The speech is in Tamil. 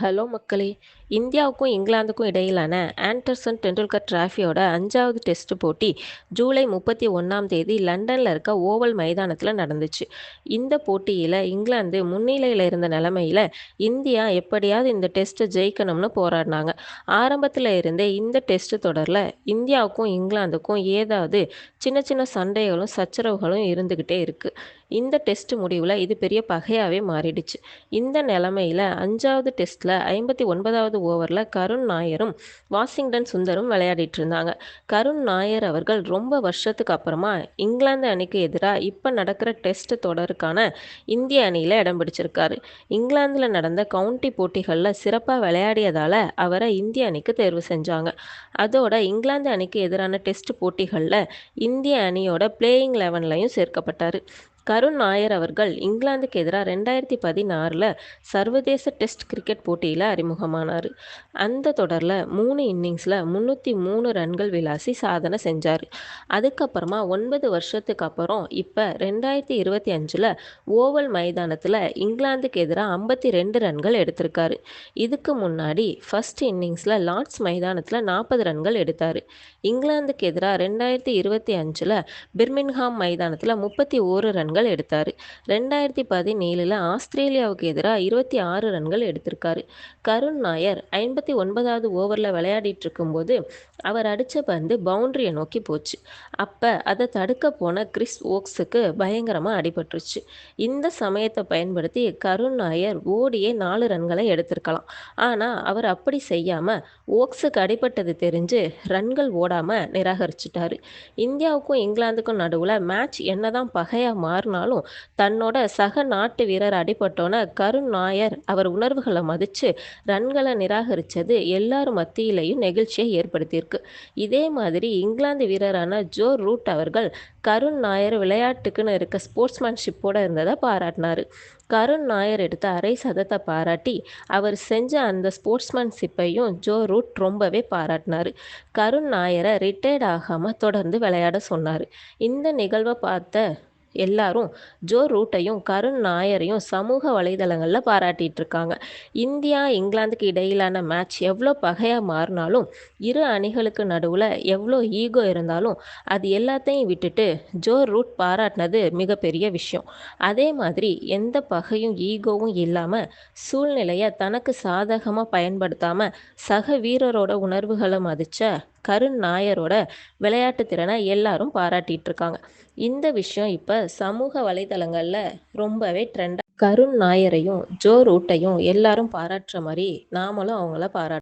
ஹலோ மக்களே இந்தியாவுக்கும் இங்கிலாந்துக்கும் இடையிலான ஆண்டர்சன் டெண்டுல்கர் டிராஃபியோட அஞ்சாவது டெஸ்ட் போட்டி ஜூலை முப்பத்தி ஒன்றாம் தேதி லண்டனில் இருக்க ஓவல் மைதானத்தில் நடந்துச்சு. இந்த போட்டியில் இங்கிலாந்து முன்னிலையில் இருந்த நிலமையில் இந்தியா எப்படியாவது இந்த டெஸ்ட்டை ஜெயிக்கணும்னு போராடினாங்க. ஆரம்பத்தில் இருந்தே இந்த டெஸ்ட் தொடரில் இந்தியாவுக்கும் இங்கிலாந்துக்கும் ஏதாவது சின்ன சின்ன சண்டைகளும் சச்சரவுகளும் இருந்துக்கிட்டே இருக்குது இந்த டெஸ்ட் முடிவில் இது பெரிய பகையாகவே மாறிடுச்சு. இந்த நிலமையில் அஞ்சாவது டெஸ்ட்டில் ஐம்பத்தி ஒன்பதாவது ஓவரில் கருண் நாயரும் வாஷிங்டன் சுந்தரும் விளையாடிட்டு இருந்தாங்க கருண் நாயர் அவர்கள் ரொம்ப வருஷத்துக்கு அப்புறமா இங்கிலாந்து அணிக்கு எதிராக இப்போ நடக்கிற டெஸ்ட் தொடருக்கான இந்திய அணியில் இடம் பிடிச்சிருக்காரு. இங்கிலாந்தில் நடந்த கவுண்டி போட்டிகளில் சிறப்பாக விளையாடியதால் அவரை இந்திய அணிக்கு தேர்வு செஞ்சாங்க. அதோட இங்கிலாந்து அணிக்கு எதிரான டெஸ்ட் போட்டிகளில் இந்திய அணியோட பிளேயிங் லெவன்லையும் சேர்க்கப்பட்டார். கருண் நாயர் அவர்கள் இங்கிலாந்துக்கு எதிராக ரெண்டாயிரத்தி பதினாறில் சர்வதேச டெஸ்ட் கிரிக்கெட் போட்டியில் அறிமுகமானார். அந்த தொடரில் மூணு இன்னிங்ஸில் முந்நூற்றி மூணு ரன்கள் விளாசி சாதனை செஞ்சார். அதுக்கப்புறமா ஒன்பது வருஷத்துக்கு அப்புறம் இப்போ ரெண்டாயிரத்தி இருபத்தி அஞ்சில் ஓவல் மைதானத்தில் இங்கிலாந்துக்கு எதிராக ஐம்பத்தி ரெண்டு ரன்கள் எடுத்திருக்காரு. இதுக்கு முன்னாடி ஃபஸ்ட் இன்னிங்ஸில் லார்ட்ஸ் மைதானத்தில் நாற்பது ரன்கள் எடுத்தார். இங்கிலாந்துக்கு எதிராக ரெண்டாயிரத்தி இருபத்தி அஞ்சில் பிர்மின்ஹாம் மைதானத்தில் முப்பத்தி ஓரு ரன்கள் எடுத்தார். ரெண்டாயிரத்தி பதினேழில் ஆஸ்திரேலியாவுக்கு எதிராக இருபத்தி ஆறு ரன்கள் எடுத்திருக்காரு. கருண் நாயர் ஐம்பத்தி ஒன்பதாவது ஓவரில் விளையாடிட்டு இருக்கும்போது அவர் அடித்த பந்து பவுண்டரியை நோக்கி போச்சு. அப்போ அதை தடுக்க போன கிறிஸ் ஓக்ஸுக்கு பயங்கரமாக அடிபட்டுருச்சு. இந்த சமயத்தை பயன்படுத்தி கருண் நாயர் ஓடியே நாலு ரன்களை எடுத்திருக்கலாம். ஆனால் அவர் அப்படி செய்யாமல் ஓக்ஸுக்கு அடிபட்டது தெரிஞ்சு ரன்கள் ஓடாமல் நிராகரிச்சிட்டாரு. இந்தியாவுக்கும் இங்கிலாந்துக்கும் நடுவில் மேட்ச் என்னதான் பகையாக மாறினாலும் தன்னோட சக நாட்டு வீரர் அடிபட்டோன கருண் நாயர் அவர் உணர்வுகளை மதித்து ரன்களை நிராகரித்தது எல்லார் மத்தியிலையும் நெகிழ்ச்சியை ஏற்படுத்தியிருக்கு. இதே மாதிரி இங்கிலாந்து வீரரான ஜோ ரூட் அவர்கள் கருண் நாயர் விளையாட்டுக்குன்னு இருக்க ஸ்போர்ட்ஸ்மேன்ஷிப்போடு இருந்ததை பாராட்டினார். கருண் நாயர் எடுத்த அரை சதத்தை பாராட்டி அவர் செஞ்ச அந்த ஸ்போர்ட்ஸ்மேன்ஷிப்பையும் ஜோ ரூட் ரொம்பவே பாராட்டினார். கருண் நாயரை ரிட்டையர்ட் ஆகாமல் தொடர்ந்து விளையாட சொன்னார். இந்த நிகழ்வை பார்த்த எல்லாரும் ஜோ ரூட்டையும் கருண் நாயரையும் சமூக வலைதளங்களில் பாராட்டிட்டு இருக்காங்க இந்தியா இங்கிலாந்துக்கு இடையிலான மேட்ச் எவ்வளோ பகையாக மாறினாலும் இரு அணிகளுக்கு நடுவில் எவ்வளோ ஈகோ இருந்தாலும் அது எல்லாத்தையும் விட்டுட்டு ஜோ ரூட் பாராட்டினது மிகப்பெரிய விஷயம். அதே மாதிரி எந்த பகையும் ஈகோவும் இல்லாமல் சூழ்நிலையை தனக்கு சாதகமாக பயன்படுத்தாமல் சக வீரரோட உணர்வுகளை மதித்த கருண் நாயரோட விளையாட்டு திறனை எல்லாரும் பாராட்டிட்டு இருக்காங்க இந்த விஷயம் இப்போ சமூக வலைதளங்களில் ரொம்பவே ட்ரெண்டாக கருண் நாயரையும் ஜோ ரூட்டையும் எல்லாரும் பாராட்டுற மாதிரி நாமளும் அவங்கள பாராட்டு